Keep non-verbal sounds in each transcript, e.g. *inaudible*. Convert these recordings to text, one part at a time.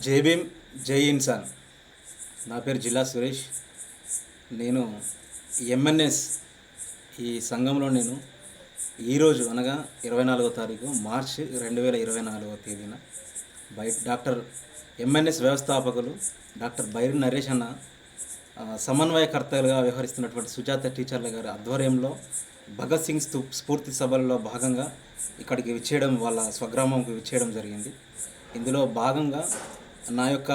జై భీమ్ జై ఇన్సాన్. నా పేరు జిల్లా సురేష్. నేను ఎంఎన్ఎస్ ఈ సంఘంలో నేను ఈరోజు అనగా ఇరవై నాలుగో తారీఖు మార్చ్ రెండు వేల ఇరవై నాలుగో తేదీన బయట డాక్టర్ ఎంఎన్ఎస్ వ్యవస్థాపకులు డాక్టర్ బైరి నరేష్ అన్న సమన్వయకర్తలుగా వ్యవహరిస్తున్నటువంటి సుజాత టీచర్ల గారి ఆధ్వర్యంలో భగత్ సింగ్ స్థూ స్ఫూర్తి సభల్లో భాగంగా ఇక్కడికి విచ్చేయడం వాళ్ళ స్వగ్రామంకి విచ్చేయడం జరిగింది. ఇందులో భాగంగా నా యొక్క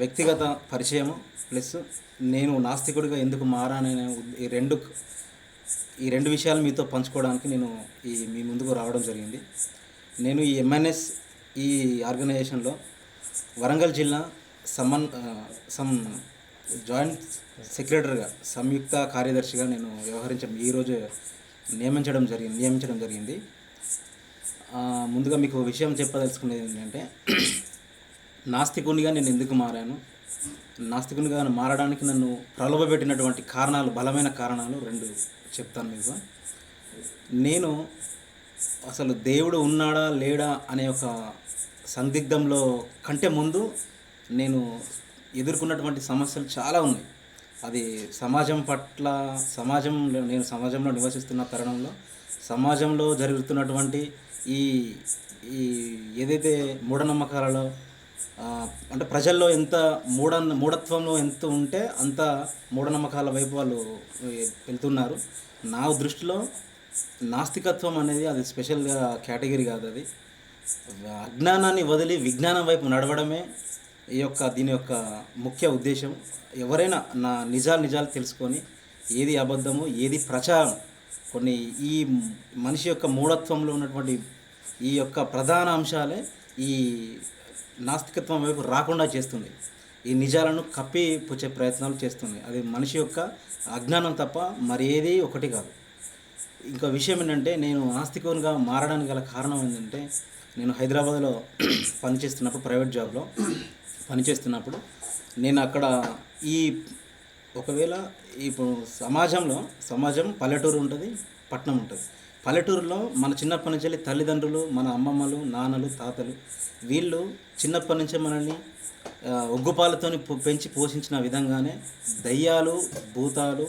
వ్యక్తిగత పరిచయం ప్లస్ నేను నాస్తికుడిగా ఎందుకు మారాననే ఈ రెండు ఈ రెండు విషయాలు మీతో పంచుకోవడానికి నేను ఈ మీ ముందుకు రావడం జరిగింది. నేను ఈ ఎంఎన్ఎస్ ఈ ఆర్గనైజేషన్లో వరంగల్ జిల్లా సమన్ సమ్ జాయింట్ సెక్రటరీగా సంయుక్త కార్యదర్శిగా నేను వ్యవహరించడం ఈరోజు నియమించడం జరిగింది నియమించడం జరిగింది. ముందుగా మీకు విషయం చెప్పదలుచుకునేది ఏంటంటే నాస్తికునిగా నేను ఎందుకు మారాను? నాస్తికునిగా మారడానికి నన్ను ప్రలోభపెట్టినటువంటి కారణాలు బలమైన కారణాలు రెండు చెప్తాను మీకు. నేను అసలు దేవుడు ఉన్నాడా లేడా అనే ఒక సందిగ్ధంలో కంటే ముందు నేను ఎదుర్కొన్నటువంటి సమస్యలు చాలా ఉన్నాయి. అది సమాజం పట్ల సమాజంలో నేను సమాజంలో నివసిస్తున్న తరుణంలో సమాజంలో జరుగుతున్నటువంటి ఈ ఈ ఏదైతే మూఢనమ్మకాలలో అంటే ప్రజల్లో ఎంత మూఢ మూఢత్వంలో ఎంత ఉంటే అంత మూఢనమ్మకాల వైపు వాళ్ళు వెళ్తున్నారు. నా దృష్టిలో నాస్తికత్వం అనేది అది స్పెషల్గా కేటగిరీ కాదు అది. అజ్ఞానాన్ని వదిలి విజ్ఞానం వైపు నడవడమే ఈ యొక్క దీని యొక్క ముఖ్య ఉద్దేశం. ఎవరైనా నా నిజాలు నిజాలు తెలుసుకొని ఏది అబద్ధము ఏది ప్రచారం కొన్ని ఈ మనిషి యొక్క మూఢత్వంలో ఉన్నటువంటి ఈ యొక్క ప్రధాన అంశాలే ఈ నాస్తికత్వం వైపు రాకుండా చేస్తుంది. ఈ నిజాలను కప్పి పుచ్చే ప్రయత్నాలు చేస్తుంది. అది మనిషి యొక్క అజ్ఞానం తప్ప మరేది ఒకటి కాదు. ఇంకో విషయం ఏంటంటే నేను ఆస్తికునిగా మారడానికి గల కారణం ఏంటంటే నేను హైదరాబాద్లో *clears throat* పనిచేస్తున్నప్పుడు ప్రైవేట్ జాబ్లో *clears throat* పనిచేస్తున్నప్పుడు నేను అక్కడ ఈ ఒకవేళ ఇప్పుడు సమాజంలో సమాజం పల్లెటూరు ఉంటుంది పట్నం ఉంటుంది. పల్లెటూరులో మన చిన్నప్పటి నుంచి వెళ్ళి తల్లిదండ్రులు మన అమ్మమ్మలు నాన్నలు తాతలు వీళ్ళు చిన్నప్పటి నుంచే మనల్ని ఒగ్గుపాలతో పెంచి పోషించిన విధంగానే దయ్యాలు భూతాలు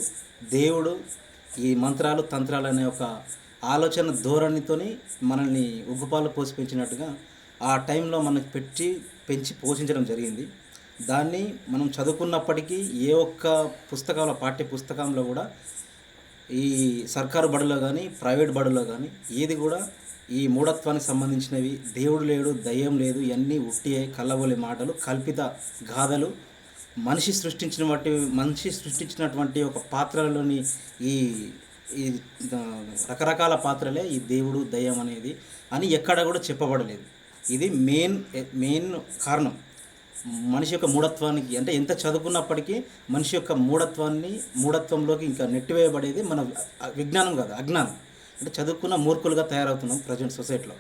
దేవుడు ఈ మంత్రాలు తంత్రాలు అనే ఒక ఆలోచన ధోరణితోని మనల్ని ఉగ్గుపాలు పోసి పెంచినట్టుగా ఆ టైంలో మనం పెట్టి పెంచి పోషించడం జరిగింది. దాన్ని మనం చదువుకున్నప్పటికీ ఏ ఒక్క పుస్తకంలో పాఠ్య పుస్తకంలో కూడా ఈ సర్కారు బడులో కానీ ప్రైవేట్ బడులో కానీ ఏది కూడా ఈ మూఢత్వానికి సంబంధించినవి. దేవుడు లేడు దయ్యం లేదు ఇవన్నీ ఉట్టియే కళ్ళబోలే మాటలు కల్పిత గాథలు. మనిషి సృష్టించిన వాటి మనిషి సృష్టించినటువంటి ఒక పాత్రలోని ఈ ఈ రకరకాల పాత్రలే ఈ దేవుడు దయ్యం అనేది అని ఎక్కడ కూడా చెప్పబడలేదు. ఇది మెయిన్ మెయిన్ కారణం. మనిషి యొక్క మూఢత్వానికి అంటే ఎంత చదువుకున్నప్పటికీ మనిషి యొక్క మూఢత్వాన్ని మూఢత్వంలోకి ఇంకా నెట్టివేయబడేది మన విజ్ఞానం కాదు అజ్ఞానం. అంటే చదువుకున్న మూర్ఖులుగా తయారవుతున్నాం ప్రజెంట్ సొసైటీలో.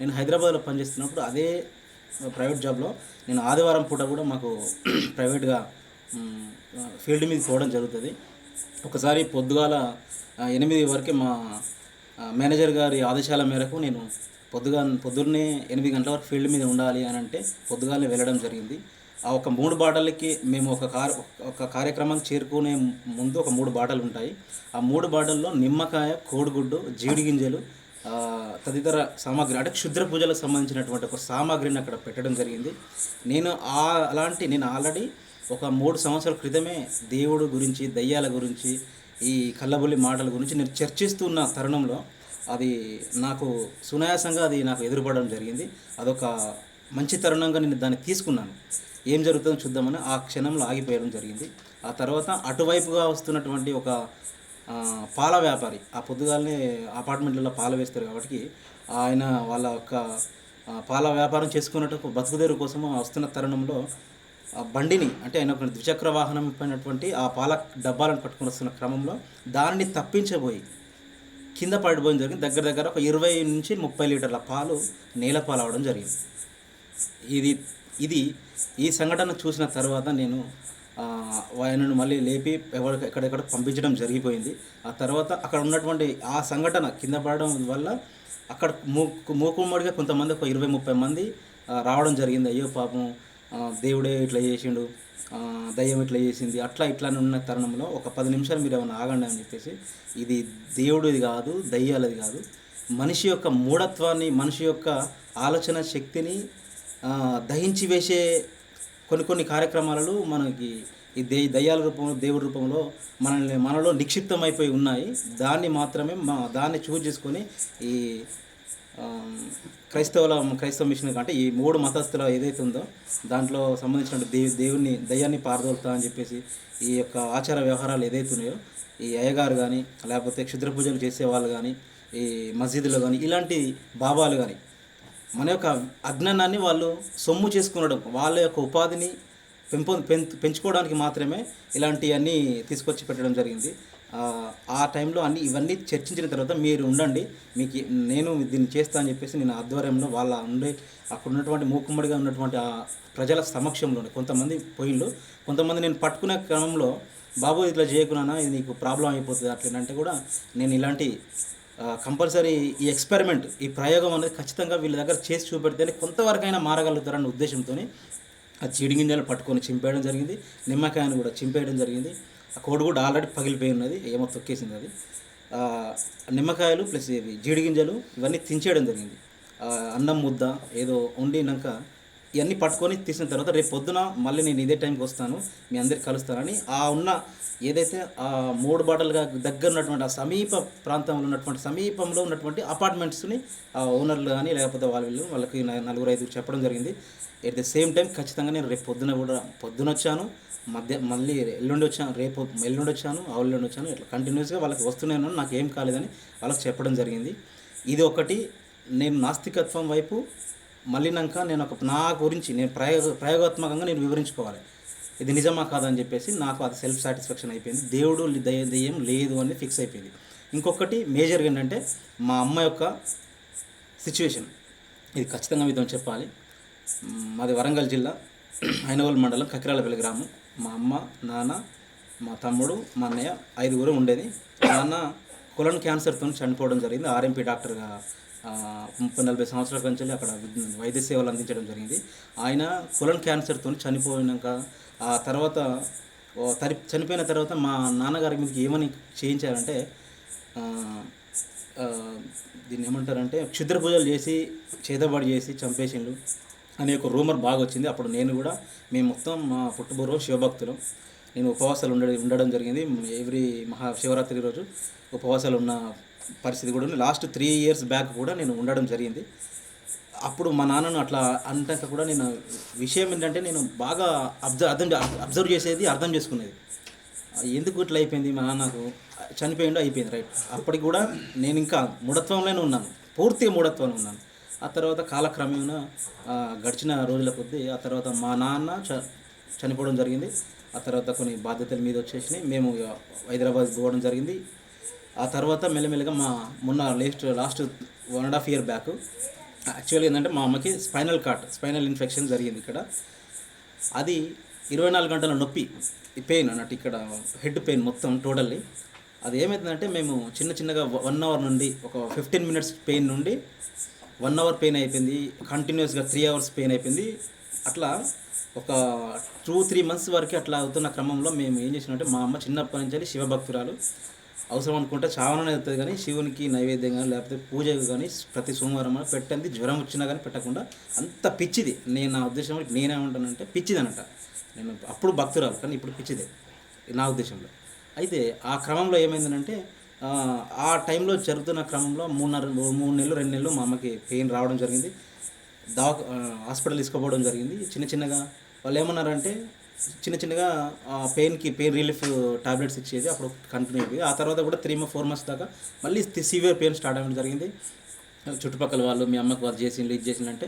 నేను హైదరాబాద్లో పనిచేస్తున్నప్పుడు అదే ప్రైవేట్ జాబ్లో నేను ఆదివారం పూట కూడా మాకు *clears throat* ప్రైవేట్గా ఫీల్డ్ మీద పోవడం జరుగుతుంది. ఒకసారి పొద్దుగాల ఎనిమిది వరకే మా మేనేజర్ గారి ఆదేశాల మేరకు నేను పొద్దుగా పొద్దున్నే ఎనిమిది గంటల వరకు ఫీల్డ్ మీద ఉండాలి అని అంటే పొద్దుగాలే వెళ్ళడం జరిగింది. ఆ ఒక మూడు బాటలకి మేము ఒక కార్ ఒక కార్యక్రమానికి చేరుకునే ముందు ఒక మూడు బాటలు ఉంటాయి. ఆ మూడు బాటల్లో నిమ్మకాయ కోడిగుడ్డు జీడి గింజలు తదితర సామాగ్రి అంటే క్షుద్ర పూజలకు సంబంధించినటువంటి ఒక సామాగ్రిని అక్కడ పెట్టడం జరిగింది. నేను ఆ అలాంటి నేను ఆల్రెడీ ఒక మూడు సంవత్సరాల క్రితమే దేవుడు గురించి దయ్యాల గురించి ఈ కళ్ళబుల్లి మాటల గురించి నేను చర్చిస్తున్న తరుణంలో అది నాకు సునాయాసంగా అది నాకు ఎదురుపడడం జరిగింది. అదొక మంచి తరుణంగా నేను దాన్ని తీసుకున్నాను. ఏం జరుగుతుందో చూద్దామని ఆ క్షణంలో ఆగిపోయడం జరిగింది. ఆ తర్వాత అటువైపుగా వస్తున్నటువంటి ఒక పాల వ్యాపారి ఆ పొద్దుగాలనే అపార్ట్మెంట్లలో పాల వేస్తారు కాబట్టి ఆయన వాళ్ళ యొక్క పాల వ్యాపారం చేసుకున్నట్టు బతుకుదేరు కోసం వస్తున్న తరుణంలో ఆ బండిని అంటే ఆయన ఒక ద్విచక్ర వాహనం పైనటువంటి ఆ పాల డబ్బాలను పట్టుకుని వస్తున్న క్రమంలో దానిని తప్పించబోయి కింద పడిపోవడం జరిగింది. దగ్గర దగ్గర ఒక ఇరవై నుంచి ముప్పై లీటర్ల పాలు నేల పాలు అవడం జరిగింది. ఇది ఇది ఈ సంఘటన చూసిన తర్వాత నేను ఆయనను మళ్ళీ లేపి ఎవరి ఎక్కడెక్కడ పంపించడం జరిగిపోయింది. ఆ తర్వాత అక్కడ ఉన్నటువంటి ఆ సంఘటన కింద పడడం వల్ల అక్కడ మూకు మూకుమ్మడిగా కొంతమంది ఒక ఇరవై ముప్పై మంది రావడం జరిగింది. అయ్యో పాపం దేవుడే ఇట్లా చేసిండు. దయ్యం ఇట్లా చేసింది? అట్లా ఇట్లా ఉన్న తరుణంలో ఒక పది నిమిషాలు మీరు ఏమైనా ఆగండి అని చెప్పేసి ఇది దేవుడిది కాదు దయ్యాలది కాదు. మనిషి యొక్క మూఢత్వాన్ని మనిషి యొక్క ఆలోచన శక్తిని దహించి వేసే కొన్ని కొన్ని కార్యక్రమాలలో మనకి ఈ దే దయ్యాల రూపంలో దేవుడి రూపంలో మనల్ని మనలో నిక్షిప్తమైపోయి ఉన్నాయి. దాన్ని మాత్రమే మా దాన్ని చూజ్ చేసుకొని ఈ క్రైస్తవుల క్రైస్తవ మిషన్ అంటే ఈ మూడు మతస్థుల ఏదైతే ఉందో దాంట్లో సంబంధించిన దేవి దేవుని దయ్యాన్ని పారదోలుతా అని చెప్పేసి ఈ యొక్క ఆచార వ్యవహారాలు ఏదైతే ఉన్నాయో ఈ అయ్యగారు కానీ లేకపోతే క్షుద్ర పూజలు చేసేవాళ్ళు కానీ ఈ మసీదులో కానీ ఇలాంటి బాబాలు కానీ మన యొక్క అజ్ఞానాన్ని వాళ్ళు సొమ్ము చేసుకునడం వాళ్ళ యొక్క ఉపాధిని పెంపొ పెం- పెంచుకోవడానికి మాత్రమే ఇలాంటివన్నీ తీసుకొచ్చి పెట్టడం జరిగింది. ఆ, టైంలో అన్ని ఇవన్నీ చర్చించిన తర్వాత మీరు ఉండండి. మీకు నేను దీన్ని చేస్తా అని చెప్పేసి నేను ఆధ్వర్యంలో వాళ్ళ ఉండే అక్కడ ఉన్నటువంటి మూకుమ్మడిగా ఉన్నటువంటి ఆ ప్రజల సమక్షంలో కొంతమంది పోయిళ్ళు కొంతమంది నేను పట్టుకునే క్రమంలో బాబు ఇట్లా చేయకున్నానా ఇది నీకు ప్రాబ్లం అయిపోతుంది అట్లంటే కూడా నేను ఇలాంటి కంపల్సరీ ఈ ఎక్స్పెరిమెంట్ ఈ ప్రయోగం అనేది ఖచ్చితంగా వీళ్ళ దగ్గర చేసి చూపెడితేనే కొంతవరకైనా మారగలుగుతారన్న ఉద్దేశంతో ఆ చీడి గింజలు పట్టుకొని చింపేయడం జరిగింది. నిమ్మకాయను కూడా చింపేయడం జరిగింది. ఆ కోడి కూడా ఆల్రెడీ పగిలిపోయి ఉన్నది ఏమో తొక్కేసింది అది. నిమ్మకాయలు ప్లస్ ఇవి జీడి గింజలు ఇవన్నీ తించేయడం జరిగింది. అన్నం ముద్ద ఏదో వండినాక ఇవన్నీ పట్టుకొని తీసిన తర్వాత రేపు పొద్దున మళ్ళీ నేను ఇదే టైంకి వస్తాను. మీ అందరికి కలుస్తానని. ఆ ఉన్న ఏదైతే ఆ మూడు బాటలుగా దగ్గర ఉన్నటువంటి ఆ సమీప ప్రాంతంలో ఉన్నటువంటి సమీపంలో ఉన్నటువంటి అపార్ట్మెంట్స్ని ఆ ఓనర్లు కానీ లేకపోతే వాళ్ళ వీళ్ళు వాళ్ళకి నలుగురు ఐదుగురు చెప్పడం జరిగింది. ఎట్ ద సేమ్ టైం ఖచ్చితంగా నేను రేపు పొద్దున కూడా పొద్దున వచ్చాను. మధ్య మళ్ళీ ఎల్లుండి వచ్చాను రేపు ఎల్లుండి వచ్చాను ఆ వచ్చాను. ఇట్లా కంటిన్యూస్గా వాళ్ళకి వస్తున్నాను నాకు ఏం కాలేదని వాళ్ళకి చెప్పడం జరిగింది. ఇది ఒకటి. నేను నాస్తికత్వం వైపు మళ్ళీనాక నేను ఒక నా గురించి నేను ప్రయోగ ప్రయోగాత్మకంగా నేను వివరించుకోవాలి. ఇది నిజమా కాదని చెప్పేసి నాకు అది సెల్ఫ్ సాటిస్ఫాక్షన్ అయిపోయింది. దేవుడు దయ దయ్యం లేదు అని ఫిక్స్ అయిపోయింది. ఇంకొకటి మేజర్గా ఏంటంటే మా అమ్మ యొక్క సిచ్యువేషన్ ఇది ఖచ్చితంగా మీతో చెప్పాలి. మాది వరంగల్ జిల్లా ఐనవల్ మండలం కకిరాలపల్లి గ్రామం. మా అమ్మ నాన్న మా తమ్ముడు మా అన్నయ్య ఐదుగురు ఉండేది. నాన్న కులన్ క్యాన్సర్తో చనిపోవడం జరిగింది. ఆర్ఎంపీ డాక్టర్గా ముప్పై నలభై సంవత్సరాల నుంచి అక్కడ వైద్య సేవలు అందించడం జరిగింది. ఆయన కులన్ క్యాన్సర్తో చనిపోయినాక ఆ తర్వాత తరి చనిపోయిన తర్వాత మా నాన్నగారి మీదకి ఏమని చేయించారంటే దీన్ని ఏమంటారంటే క్షుద్ర పూజలు చేసి చేతబడి చేసి చంపేసిండు అనే ఒక రూమర్ బాగా వచ్చింది అప్పుడు నేను కూడా మేము మొత్తం మా పుట్టుబోరు శివభక్తులు. నేను ఉపవాసాలు ఉండ ఉండడం జరిగింది. ఎవ్రీ మహా శివరాత్రి రోజు ఉపవాసాలు ఉన్న పరిస్థితి కూడా ఉంది. లాస్ట్ త్రీ ఇయర్స్ బ్యాక్ కూడా నేను ఉండడం జరిగింది. అప్పుడు మా నాన్నను అట్లా అంటాక కూడా నేను విషయం ఏంటంటే నేను బాగా అబ్జర్వ్ అర్థం అబ్జర్వ్ చేసేది అర్థం చేసుకునేది. ఎందుకు ఇట్లా అయిపోయింది మా నాన్నకు? చనిపోయిండు అయిపోయింది రైట్ అప్పటికి కూడా నేను ఇంకా మూఢత్వంలోనే ఉన్నాను. పూర్తిగా మూఢత్వంలో ఉన్నాను. ఆ తర్వాత కాలక్రమేణా గడిచిన రోజుల కొద్దీ ఆ తర్వాత మా నాన్న చ చనిపోవడం జరిగింది. ఆ తర్వాత కొన్ని బాధ్యతల మీద వచ్చేసినాయి. మేము హైదరాబాద్ పోవడం జరిగింది. ఆ తర్వాత మెల్లమెల్లగా మా మొన్న least last one and half year back యాక్చువల్గా ఏంటంటే మా అమ్మకి స్పైనల్ కార్ట్ స్పైనల్ ఇన్ఫెక్షన్ జరిగింది ఇక్కడ. అది ఇరవై నాలుగు గంటల నొప్పి పెయిన్ అన్నట్టు ఇక్కడ హెడ్ పెయిన్ మొత్తం టోటల్లీ అది ఏమవుతుందంటే మేము చిన్న చిన్నగా వన్ అవర్ నుండి ఒక ఫిఫ్టీన్ మినిట్స్ పెయిన్ నుండి వన్ అవర్ పెయిన్ అయిపోయింది కంటిన్యూస్గా త్రీ అవర్స్ పెయిన్ అయిపోయింది. అట్లా ఒక టూ త్రీ మంత్స్ వరకు అట్లా అవుతున్న క్రమంలో మేము ఏం చేసినామంటే మా అమ్మ చిన్నప్పటి నుంచి శివభక్తురాలు. అవసరం అనుకుంటే చావననే అవుతుంది కానీ శివునికి నైవేద్యం కానీ లేకపోతే పూజకు కానీ ప్రతి సోమవారం పెట్టండి జ్వరం వచ్చినా కానీ పెట్టకుండా అంత పిచ్చిది. నేను నా ఉద్దేశం నేనేమంటానంటే పిచ్చిది అనట నేను అప్పుడు భక్తురాలు కానీ ఇప్పుడు పిచ్చిదే. నా ఉద్దేశంలో. అయితే ఆ క్రమంలో ఏమైందంటే ఆ, టైంలో జరుగుతున్న క్రమంలో మూడున్నర మూడు నెలలు రెండు నెలలు మా అమ్మకి పెయిన్ రావడం జరిగింది. దవా హాస్పిటల్ తీసుకుపోవడం జరిగింది. చిన్న చిన్నగా వాళ్ళు ఏమన్నారంటే చిన్న చిన్నగా ఆ పెయిన్కి పెయిన్ రిలీఫ్ టాబ్లెట్స్ ఇచ్చేది అప్పుడు కంటిన్యూ అయిపోయింది ఆ తర్వాత కూడా త్రీ ఫోర్ మంత్స్ దాకా మళ్ళీ సివియర్ పెయిన్ స్టార్ట్ అవ్వడం జరిగింది. చుట్టుపక్కల వాళ్ళు మీ అమ్మకు వాళ్ళు చేసిండ్రు ఇది చేసిండ్రు అంటే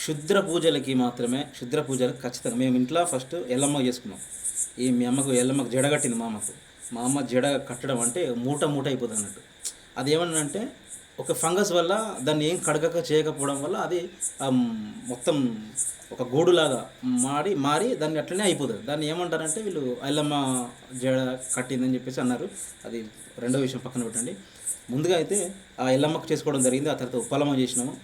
క్షుద్ర పూజలకి మాత్రమే క్షుద్ర పూజలకు ఖచ్చితంగా. మేము ఇంట్లో ఫస్ట్ ఎల్లమ్మ చేసుకున్నాం. ఈ మీ అమ్మకు ఎల్లమ్మకు జడ కట్టింది మా అమ్మకు. మా అమ్మ జడ కట్టడం అంటే మూట మూట అయిపోతుంది అన్నట్టు అది ఏమన్నంటే ఒక ఫంగస్ వల్ల దాన్ని ఏం కడగక చేయకపోవడం వల్ల అది మొత్తం ఒక గూడులాగా మాడి మారి దాన్ని అట్లనే అయిపోతుంది. దాన్ని ఏమంటారంటే వీళ్ళు ఎల్లమ్మ జడ కట్టిందని చెప్పేసి అన్నారు. అది రెండో విషయం పక్కన పెట్టండి. ముందుగా అయితే ఆ ఎల్లమ్మకు చేసుకోవడం జరిగింది. ఆ తర్వాత ఉప్పలమ్మ చేసినాము.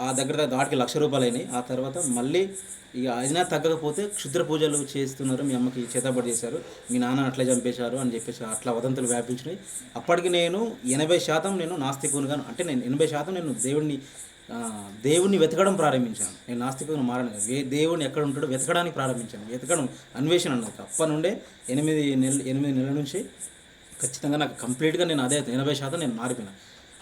ఆ దగ్గర దగ్గర వాటికి లక్ష రూపాయలు అయినాయి. ఆ తర్వాత మళ్ళీ ఇక అయినా తగ్గకపోతే క్షుద్ర పూజలు చేస్తున్నారు. మీ అమ్మకి చేతబడి చేశారు. మీ నాన్న అట్లా చంపేశారు అని చెప్పేసి అట్లా వదంతులు వ్యాపించినాయి. అప్పటికి నేను ఎనభై శాతం నేను నాస్తికునిగా అంటే నేను ఎనభై శాతం నేను దేవుడిని దేవుణ్ణి వెతకడం ప్రారంభించాను. నేను నాస్తికుని మారను కదా. ఎక్కడ ఉంటాడో వెతకడానికి ప్రారంభించాను. వెతకడం అన్వేషణ అన్నది అప్పటి నుండే ఎనిమిది నెలలు ఎనిమిది నెలల నుంచి ఖచ్చితంగా నాకు కంప్లీట్గా నేను అదే ఎనభై శాతం నేను మారిపోయినా.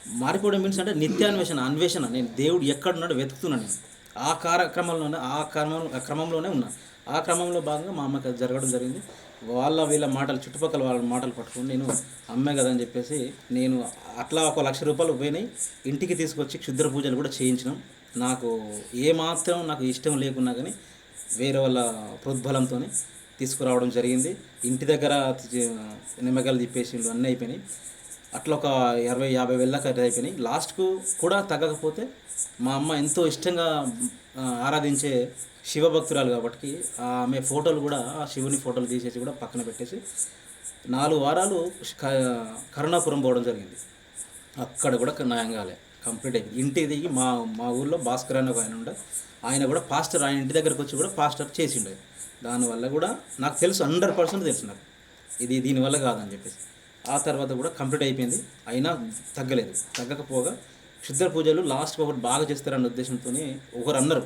మారిపోవడం మీన్స్ అంటే నిత్యాన్వేషణ అన్వేషణ. నేను దేవుడు ఎక్కడున్నాడో వెతుకుతున్నాను నేను. ఆ కార్యక్రమంలోనే ఆ క్రమం ఆ క్రమంలోనే ఉన్నాను ఆ క్రమంలో భాగంగా మా అమ్మకి అది జరగడం జరిగింది. వాళ్ళ వీళ్ళ మాటలు చుట్టుపక్కల వాళ్ళ మాటలు పట్టుకొని నేను అమ్మే కదా అని చెప్పేసి నేను అట్లా ఒక లక్ష రూపాయలు పోయినాయి. ఇంటికి తీసుకొచ్చి క్షుద్ర పూజలు కూడా చేయించినాం. నాకు ఏమాత్రం నాకు ఇష్టం లేకున్నా కానీ వేరే వాళ్ళ ప్రోద్బలంతో తీసుకురావడం జరిగింది. ఇంటి దగ్గర నిమ్మకాయలు తిప్పేసి అన్నీ అయిపోయినాయి. అట్లా ఒక ఇరవై యాభై వేల దాకా అయిపోయినాయి. లాస్ట్కు కూడా తగ్గకపోతే మా అమ్మ ఎంతో ఇష్టంగా ఆరాధించే శివభక్తురాలు కాబట్టి ఆమె ఫోటోలు కూడా ఆ శివుని ఫోటోలు తీసేసి కూడా పక్కన పెట్టేసి నాలుగు వారాలు కరుణాపురం పోవడం జరిగింది. అక్కడ కూడా న్యాయం కాలే కంప్లీట్ అయింది ఇంటికి దిగి మా మా ఊర్లో భాస్కర్ అనే ఒక ఆయన ఉండే. ఆయన కూడా పాస్టర్ ఆయన ఇంటి దగ్గరకు వచ్చి కూడా పాస్టర్ చేసిండే. దానివల్ల కూడా నాకు తెలుసు హండ్రెడ్ పర్సెంట్ తెలుసు నాకు. ఇది దీనివల్ల కాదని చెప్పేసి. ఆ తర్వాత కూడా కంప్లీట్ అయిపోయింది. అయినా తగ్గలేదు. తగ్గకపోగా క్షుద్ర పూజలు లాస్ట్ ఒకటి బాగా చేస్తారన్న ఉద్దేశంతో ఒకరు అన్నారు.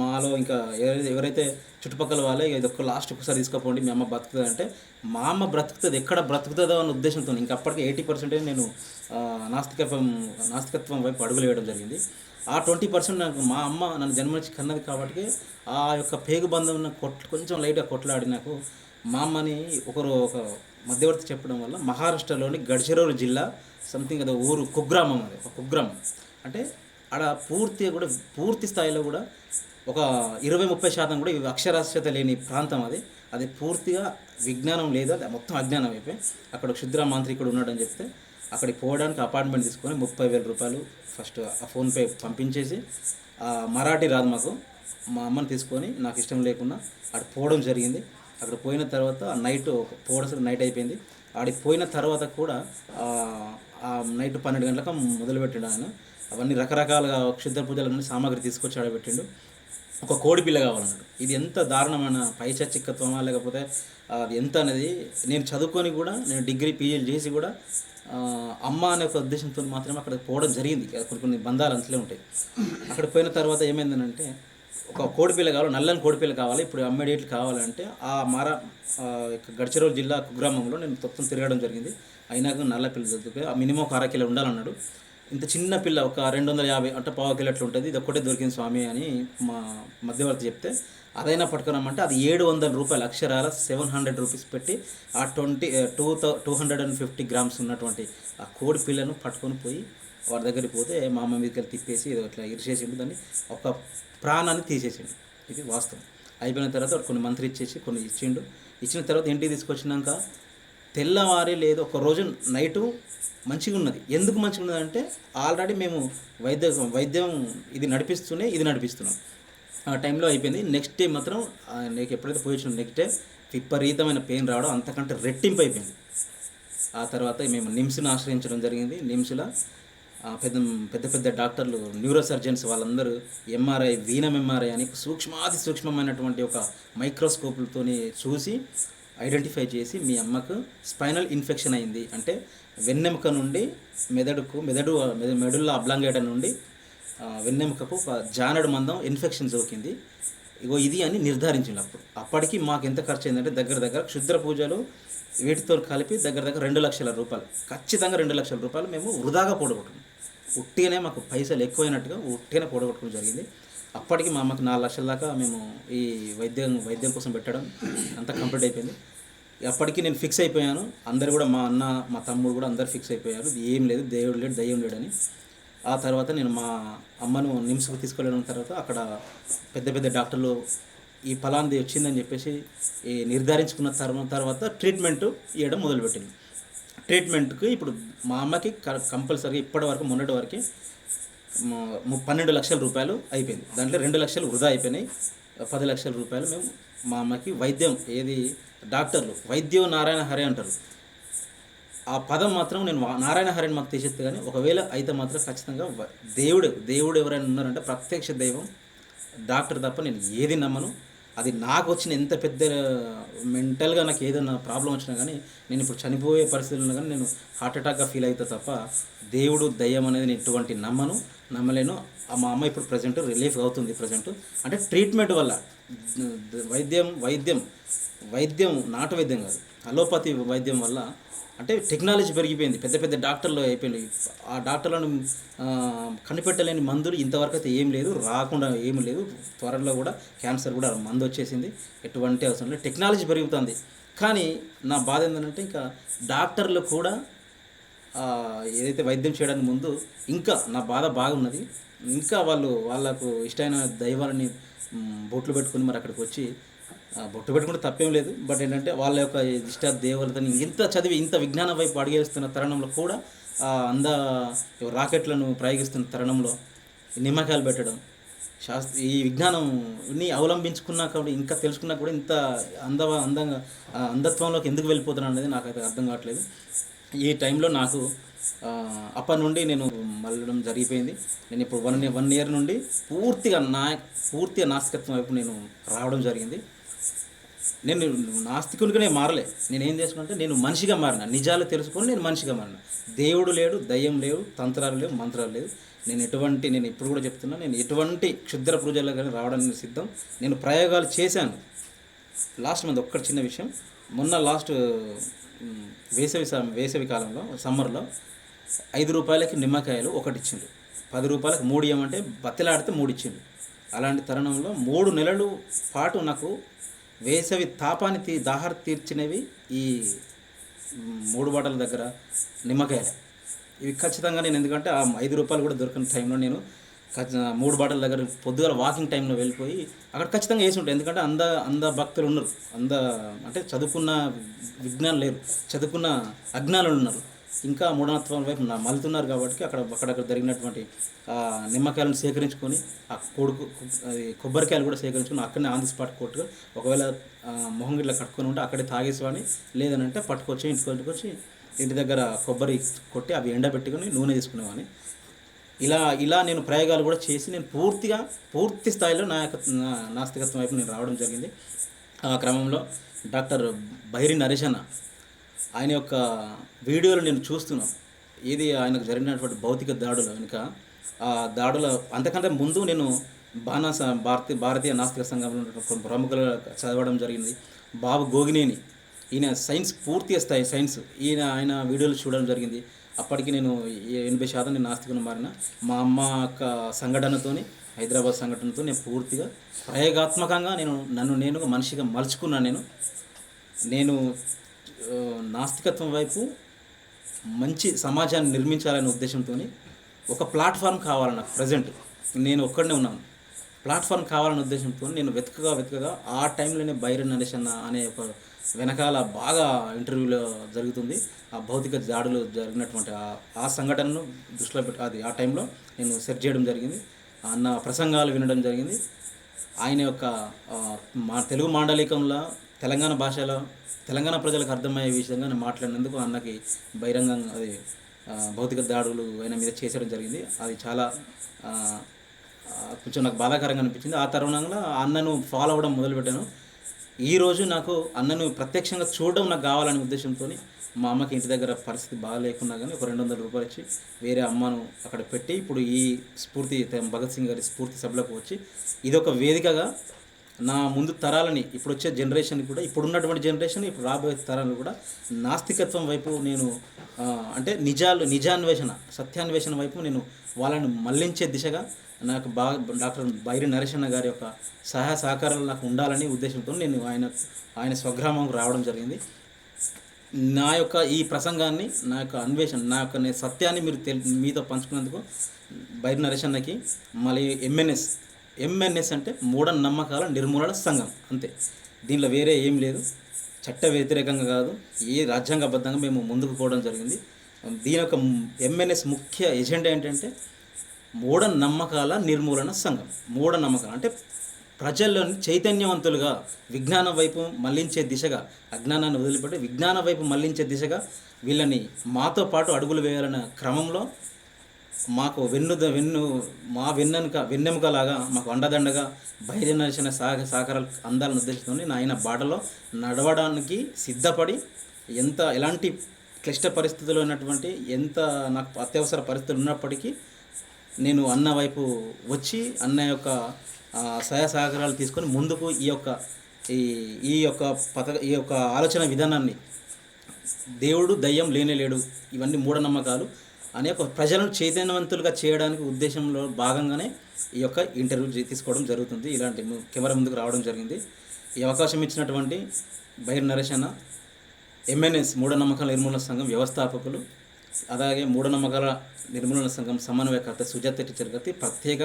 మాలో ఇంకా ఎవరైతే ఎవరైతే చుట్టుపక్కల వాళ్ళే ఇది ఒక్క లాస్ట్ ఒకసారి తీసుకుపోండి మీ అమ్మ బ్రతుకుతుంది అంటే మా అమ్మ బ్రతుకుతుంది ఎక్కడ బ్రతుకుతుందో అన్న ఉద్దేశంతో ఇంకా అప్పటికి ఎయిటీ పర్సెంటేజ్ నేను నాస్తికత్వం నాస్తికత్వం వైపు అడుగులు వేయడం జరిగింది. ఆ ట్వంటీ పర్సెంట్ నాకు మా అమ్మ నన్ను జన్మనిచ్చి కన్నది కాబట్టి ఆ యొక్క పేగు బంధం కొట్ కొంచెం లైట్గా కొట్లాడి నాకు మా అమ్మని ఒకరు ఒక మధ్యవర్తి చెప్పడం వల్ల మహారాష్ట్రలోని గడ్చిరోలు జిల్లా సంథింగ్ అదే ఊరు కుగ్రామం అది ఒక కుగ్రామం. అంటే ఆడ పూర్తిగా కూడా పూర్తి స్థాయిలో కూడా ఒక ఇరవై ముప్పై శాతం కూడా ఇవి అక్షరాస్యత లేని ప్రాంతం అది. అది పూర్తిగా విజ్ఞానం లేదు అది మొత్తం అజ్ఞానం అయిపోయి అక్కడ క్షుద్ర మాంత్రికుడు ఉన్నాడని చెప్తే అక్కడికి పోవడానికి అపార్ట్మెంట్ తీసుకొని ముప్పై వేల రూపాయలు ఫస్ట్ ఆ ఫోన్పే పంపించేసి మరాఠీ రాదు మాకు మా అమ్మని తీసుకొని నాకు ఇష్టం లేకుండా అక్కడ పోవడం జరిగింది. అక్కడ పోయిన తర్వాత నైట్ పోవడం నైట్ అయిపోయింది. ఆడికి పోయిన తర్వాత కూడా ఆ, నైట్ పన్నెండు గంటలకు మొదలుపెట్టిండు ఆయన. అవన్నీ రకరకాలుగా క్షుద్ర పూజల సామాగ్రి తీసుకొచ్చి ఆడబెట్టిండు ఒక కోడి పిల్ల కావాలన్నాడు. ఇది ఎంత దారుణమైన పైచచ్చిక్కత్వమా లేకపోతే అది ఎంత అనేది నేను చదువుకొని కూడా నేను డిగ్రీ పీజీలు చేసి కూడా అమ్మ అనే ఒక ఉద్దేశంతో మాత్రమే అక్కడ పోవడం జరిగింది. కొన్ని కొన్ని బంధాలు అంతలే ఉంటాయి. అక్కడ పోయిన తర్వాత ఏమైందనంటే ఒక కోడిపిల్ల కావాలి నల్లని కోడిపిల్ల కావాలి ఇప్పుడు ఇమ్మీడియట్ కావాలంటే ఆ మార ఆ, జిల్లా కుగ్రామంలో నేను మొత్తం తిరగడం జరిగింది. అయినాక నల్ల పిల్ల దొరికిపోయి ఆ మినిమం ఒక అరకిలో ఉండాలన్నాడు. ఇంత చిన్న పిల్ల ఒక రెండు వందల యాభై అంటే పావు కిలో అట్లా ఉంటుంది. ఇది ఒక్కటే దొరికింది స్వామి అని మా మధ్యవర్తి చెప్తే అదైనా పట్టుకున్నామంటే అది ఏడు వందల రూపాయలు అక్షరాల సెవెన్ హండ్రెడ్ రూపీస్ పెట్టి ఆ twenty two two hundred and fifty grams ఉన్నటువంటి ఆ కోడి పిల్లను పట్టుకొని పోయి వారి దగ్గరికి పోతే మా అమ్మ మీదకి వెళ్ళి తిప్పేసి ఇది ఇట్లా ఇరిచేసి దాన్ని ఒక ప్రాణాన్ని తీసేసిండు. ఇది వాస్తవం. అయిపోయిన తర్వాత కొన్ని మంత్రి ఇచ్చేసి కొన్ని ఇచ్చిండు. ఇచ్చిన తర్వాత ఇంటికి తీసుకొచ్చినాక తెల్లవారి లేదు ఒక రోజు నైటు మంచిగా ఉన్నది. ఎందుకు మంచిగా ఉన్నది అంటే ఆల్రెడీ మేము వైద్య వైద్యం ఇది నడిపిస్తూనే ఇది నడిపిస్తున్నాం. ఆ టైంలో అయిపోయింది. నెక్స్ట్ డే మాత్రం నీకు ఎప్పుడైతే పోయి నెక్స్ట్ డే విపరీతమైన పెయిన్ రావడం అంతకంటే రెట్టింపు అయిపోయింది. ఆ తర్వాత మేము నిమ్స్ని ఆశ్రయించడం జరిగింది. నిమ్స్లో పెద్ద పెద్ద పెద్ద డాక్టర్లు న్యూరో సర్జన్స్ వాళ్ళందరూ ఎంఆర్ఐ వీనం ఎంఆర్ఐ అని సూక్ష్మాతి సూక్ష్మమైనటువంటి ఒక మైక్రోస్కోపులతోని చూసి ఐడెంటిఫై చేసి మీ అమ్మకు స్పైనల్ ఇన్ఫెక్షన్ అయింది. అంటే వెన్నెముక నుండి మెదడుకు మెదడు మెద- మెడుల్ల అబ్లాంగేట నుండి వెన్నెముకకు ఒక జానడు మందం ఇన్ఫెక్షన్ సోకింది. ఇగో ఇది అని నిర్ధారించింది అప్పుడు అప్పటికి మాకు ఎంత ఖర్చు అయిందంటే దగ్గర దగ్గర క్షుద్ర పూజలు వీటితో కలిపి దగ్గర దగ్గర రెండు లక్షల రూపాయలు. ఖచ్చితంగా రెండు లక్షల రూపాయలు మేము వృధాగా పోడగొట్టుకున్నాం ఉట్టిగానే మాకు పైసలు ఎక్కువైనట్టుగా ఉట్టిగానే పోడగొట్టుకోవడం జరిగింది. అప్పటికి మా అమ్మకి నాలుగు లక్షల దాకా మేము ఈ వైద్యం వైద్యం కోసం పెట్టడం అంతా కంప్లీట్ అయిపోయింది. అప్పటికి నేను ఫిక్స్ అయిపోయాను. అందరు కూడా మా అన్న మా తమ్ముడు కూడా అందరు ఫిక్స్ అయిపోయారు. ఏం లేదు దేవుడు లేడు దయ్యం లేడని. ఆ తర్వాత నేను మా అమ్మను నిమ్స్కి తీసుకెళ్ళడం తర్వాత అక్కడ పెద్ద పెద్ద డాక్టర్లు ఈ ఫలాంది వచ్చిందని చెప్పేసి ఈ నిర్ధారించుకున్న తర్వాత తర్వాత ట్రీట్మెంట్ ఇవ్వడం మొదలుపెట్టింది. ట్రీట్మెంట్కి ఇప్పుడు మా అమ్మకి కంపల్సరీ ఇప్పటి వరకు మొన్నటి వరకు పన్నెండు లక్షల రూపాయలు అయిపోయింది. దాంట్లో రెండు లక్షలు వృధా అయిపోయినాయి. పది లక్షల రూపాయలు మేము మా అమ్మకి వైద్యం ఏది డాక్టర్లు వైద్యం నారాయణ హరి అంటారు. ఆ పదం మాత్రం నేను నారాయణ హరిని మాకు తీసేస్తే కానీ ఒకవేళ అయితే మాత్రం ఖచ్చితంగా వ- దేవుడు దేవుడు ఎవరైనా ఉన్నారంటే ప్రత్యక్ష దైవం డాక్టర్ తప్ప నేను ఏది నమ్మను. అది నాకు వచ్చిన ఎంత పెద్ద మెంటల్గా నాకు ఏదైనా ప్రాబ్లం వచ్చినా కానీ నేను ఇప్పుడు చనిపోయే పరిస్థితుల్లో కానీ నేను హార్ట్ అటాక్గా ఫీల్ అవుతా తప్ప దేవుడు దయ్యం అనేది నేను ఎటువంటి నమ్మను నమ్మలేను. మా అమ్మ ఇప్పుడు ప్రజెంట్ రిలీఫ్ అవుతుంది ప్రజెంట్. అంటే ట్రీట్మెంట్ వల్ల వైద్యం వైద్యం వైద్యం నాటు వైద్యం కాదు అలోపతి వైద్యం వల్ల అంటే టెక్నాలజీ పెరిగిపోయింది. పెద్ద పెద్ద డాక్టర్లు అయిపోయింది ఆ డాక్టర్లను కనిపెట్టలేని మందులు ఇంతవరకు అయితే ఏం లేదు. రాకుండా ఏం లేదు. త్వరలో కూడా క్యాన్సర్ కూడా మందు వచ్చేసింది. ఎటువంటి అవసరం లేదు. టెక్నాలజీ పెరుగుతుంది. కానీ నా బాధ ఏంటంటే ఇంకా డాక్టర్లు కూడా ఏదైతే వైద్యం చేయడానికి ముందు ఇంకా నా బాధ బాగున్నది. ఇంకా వాళ్ళు వాళ్ళకు ఇష్టమైన దైవాలని బోట్లు బొట్లు పెట్టుకుని మరి అక్కడికి వచ్చి బొట్టు పెట్టుకుంటే తప్పేం లేదు. బట్ ఏంటంటే వాళ్ళ యొక్క ఇష్ట దేవతని ఇంత చదివి ఇంత విజ్ఞానం వైపు అడిగేస్తున్న తరుణంలో కూడా అంద రాకెట్లను ప్రయోగిస్తున్న తరుణంలో నిమ్మకాయలు పెట్టడం శాస్త్ర ఈ విజ్ఞానంని అవలంబించుకున్నా కూడా ఇంకా తెలుసుకున్నా కూడా ఇంత అంద అందంగా అంధత్వంలోకి ఎందుకు వెళ్ళిపోతున్నాను అనేది నాకైతే అర్థం కావట్లేదు. ఈ టైంలో నాకు అప్పటి నుండి నేను మళ్ళడం జరిగిపోయింది. నేను ఇప్పుడు వన్ వన్ ఇయర్ నుండి పూర్తిగా నా పూర్తిగా నాస్తికత్వం వైపు నేను రావడం జరిగింది. నేను నాస్తికునిగానే మారలే. నేను ఏం చేసుకుంటే నేను మనిషిగా మారిన. నిజాలు తెలుసుకొని నేను మనిషిగా మారిన. దేవుడు లేడు దయ్యం లేవు తంత్రాలు లేవు మంత్రాలు లేవు. నేను ఎటువంటి నేను ఇప్పుడు కూడా చెప్తున్నా నేను ఎటువంటి క్షుద్ర పూజల్లో కానీ రావడానికి సిద్ధం. నేను ప్రయోగాలు చేశాను. లాస్ట్ మంది ఒక్కటి చిన్న విషయం. మొన్న లాస్ట్ వేసవి వేసవి కాలంలో సమ్మర్లో ఐదు రూపాయలకి నిమ్మకాయలు ఒకటి ఇచ్చిండు. పది రూపాయలకు మూడు ఇవ్వమంటే బతిలాడితే మూడు ఇచ్చిండు. అలాంటి తరుణంలో మూడు నెలలు పాటు నాకు వేసవి తాపాన్ని తీ తీర్చినవి ఈ మూడు బాటల దగ్గర నిమ్మకాయలు. ఇవి ఖచ్చితంగా నేను ఎందుకంటే ఆ ఐదు రూపాయలు కూడా దొరికిన టైంలో నేను మూడు బాటల దగ్గర పొద్దుగాల వాకింగ్ టైంలో వెళ్ళిపోయి అక్కడ ఖచ్చితంగా వేసి ఉంటాయి. ఎందుకంటే అంద అంద భక్తులు ఉన్నారు అంద అంటే చదువుకున్న విజ్ఞానం లేరు. చదువుకున్న అజ్ఞానులు ఉన్నారు. ఇంకా మూఢనత్వం వైపు నా- మలుతున్నారు కాబట్టి అక్కడ అక్కడక్కడ జరిగినటువంటి నిమ్మకాయలను సేకరించుకొని ఆ కొడుకు అది కొబ్బరికాయలు కూడా సేకరించుకొని అక్కడనే ఆన్ ది స్పాట్ కొట్టుకొని ఒకవేళ మొహం గిట్లా కట్టుకొని ఉంటే అక్కడే తాగేసేవాడిని. లేదనంటే పట్టుకొచ్చి ఇంటికి ఇంటికొచ్చి ఇంటి దగ్గర కొబ్బరి కొట్టి అవి ఎండబెట్టుకొని నూనె తీసుకునేవాడిని. ఇలా ఇలా నేను ప్రయోగాలు కూడా చేసి నేను పూర్తిగా పూర్తి స్థాయిలో నా యొక్క నాస్తికత్వం వైపు నేను రావడం జరిగింది. ఆ క్రమంలో డాక్టర్ బైరి నరేష్ అన్న ఆయన యొక్క వీడియోలు నేను చూస్తున్నాను. ఇది ఆయనకు జరిగినటువంటి భౌతిక దాడుల. వెనుక ఆ దాడుల అంతకంటే ముందు నేను బాణాస భారతీయ భారతీయ నాస్తిక సంఘంలో ఉన్నటువంటి కొన్ని ప్రముఖులు చదవడం జరిగింది. బాబు గోగినేని. ఈయన సైన్స్ పూర్తి స్థాయి సైన్స్. ఈయన ఆయన వీడియోలు చూడడం జరిగింది. అప్పటికి నేను ఎనభై శాతం నేను నాస్తికుని మారిన మా అమ్మ యొక్క సంఘటనతోని హైదరాబాద్ సంఘటనతో నేను పూర్తిగా ప్రయోగాత్మకంగా నేను నన్ను నేను మనిషిగా మలుచుకున్నాను నేను. నేను నాస్తికత్వం వైపు మంచి సమాజాన్ని నిర్మించాలనే ఉద్దేశంతో ఒక ప్లాట్ఫామ్ కావాలి నాకు ప్రజెంట్ నేను ఒక్కడనే ఉన్నాను. ప్లాట్ఫామ్ కావాలనే ఉద్దేశంతో నేను వెతకగా వెతకగా ఆ టైంలోనే బైరన్ నరేష్ అన్న అనే ఒక వెనకాల బాగా ఇంటర్వ్యూలో జరుగుతుంది. ఆ భౌతిక దాడులు జరిగినటువంటి ఆ- సంఘటనను దృష్టిలో పెట్టి అది ఆ టైంలో నేను సెర్చ్ చేయడం జరిగింది. ఆ అన్న ప్రసంగాలు వినడం జరిగింది. ఆయన యొక్క మా తెలుగు మాండలికంలో తెలంగాణ భాషలో తెలంగాణ ప్రజలకు అర్థమయ్యే విషయంగా నేను మాట్లాడినందుకు అన్నకి బహిరంగంగా అది భౌతిక దాడులు ఆయన మీద చేసేయడం జరిగింది. అది చాలా కొంచెం నాకు బాధాకరంగా అనిపించింది. ఆ తరుణంలో ఆ అన్నను ఫాలో అవ్వడం మొదలుపెట్టాను. ఈరోజు నాకు అన్నను ప్రత్యక్షంగా చూడడం నాకు కావాలనే ఉద్దేశంతో మా అమ్మకి ఇంటి దగ్గర పరిస్థితి బాగాలేకున్నా కానీ ఒక రెండు వందల రూపాయలు ఇచ్చి వేరే అమ్మను అక్కడ పెట్టి ఇప్పుడు ఈ స్ఫూర్తి త- భగత్ సింగ్ గారి స్ఫూర్తి సభలకు వచ్చి ఇది ఒక వేదికగా నా ముందు తరాలని ఇప్పుడు వచ్చే జనరేషన్ కూడా ఇప్పుడు ఉన్నటువంటి జనరేషన్ ఇప్పుడు రాబోయే తరాలు కూడా నాస్తికత్వం వైపు నేను అంటే నిజాలు నిజాన్వేషణ సత్యాన్వేషణ వైపు నేను వాళ్ళని మళ్ళించే దిశగా నాకు బాగా డాక్టర్ బైరి నరసన్న గారి యొక్క సహాయ సహకారాలు నాకు ఉండాలని ఉద్దేశంతో నేను ఆయన ఆయన స్వగ్రామంకు రావడం జరిగింది. నా యొక్క ఈ ప్రసంగాన్ని నా యొక్క అన్వేషణ నా యొక్క నే- సత్యాన్ని మీరు తెలి మీతో పంచుకున్నందుకు బైరి నరేషన్నకి మళ్ళీ ఎంఎన్ఎస్ ఎంఎన్ఎస్ అంటే మూఢనమ్మకాల నిర్మూలన సంఘం అంతే. దీనిలో వేరే ఏం లేదు. చట్ట వ్యతిరేకంగా కాదు ఏ రాజ్యాంగబద్ధంగా మేము ముందుకు పోవడం జరిగింది. దీని యొక్క ఎంఎన్ఎస్ ముఖ్య ఎజెండా ఏంటంటే మూఢనమ్మకాల నిర్మూలన సంఘం. మూఢనమ్మకాలు అంటే ప్రజల్లోని చైతన్యవంతులుగా విజ్ఞానం వైపు మళ్ళించే దిశగా అజ్ఞానాన్ని వదిలిపెట్టి విజ్ఞానం వైపు మళ్ళించే దిశగా వీళ్ళని మాతో పాటు అడుగులు వేయాలన్న క్రమంలో మాకు వెన్ను వెన్ను మా వెన్నెనుక వెన్నెముక లాగా మాకు అండదండగా బయలు నడిచిన సహ సహకారాలు అందాలను ఉద్దేశించుకొని నాయన బాటలో నడవడానికి సిద్ధపడి ఎంత ఎలాంటి క్లిష్ట పరిస్థితుల్లో ఉన్నటువంటి ఎంత నాకు అత్యవసర పరిస్థితులు ఉన్నప్పటికీ నేను అన్న వైపు వచ్చి అన్న యొక్క సహాయ సహకారాలు తీసుకొని ముందుకు ఈ యొక్క ఈ ఈ యొక్క పథక ఈ యొక్క ఆలోచన విధానాన్ని దేవుడు దయ్యం లేనే లేడు. ఇవన్నీ మూఢనమ్మకాలు. అనే ఒక ప్రజలను చైతన్యవంతులుగా చేయడానికి ఉద్దేశంలో భాగంగానే ఈ యొక్క ఇంటర్వ్యూ తీసుకోవడం జరుగుతుంది. ఇలాంటి కెమెరా ముందుకు రావడం జరిగింది. ఈ అవకాశం ఇచ్చినటువంటి బహిర్ నరేష్ అన్న ఎంఎన్ఎస్ మూఢనమ్మకాల నిర్మూలన సంఘం వ్యవస్థాపకులు అలాగే మూఢనమ్మకాల నిర్మూలన సంఘం సమన్వయకర్త సుజాత టీచర్ గారికి ప్రత్యేక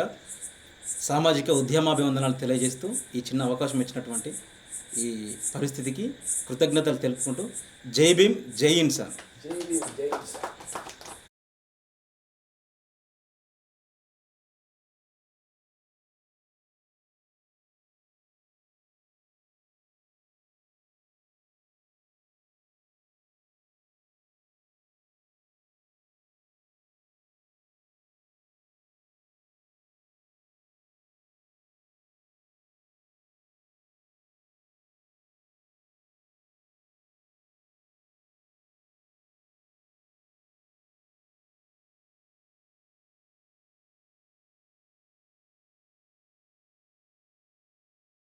సామాజిక ఉద్యమాభివందనాలు తెలియజేస్తూ ఈ చిన్న అవకాశం ఇచ్చినటువంటి ఈ పరిస్థితికి కృతజ్ఞతలు తెలుపుకుంటూ జై భీమ్ జై ఇన్సాన్. జై జై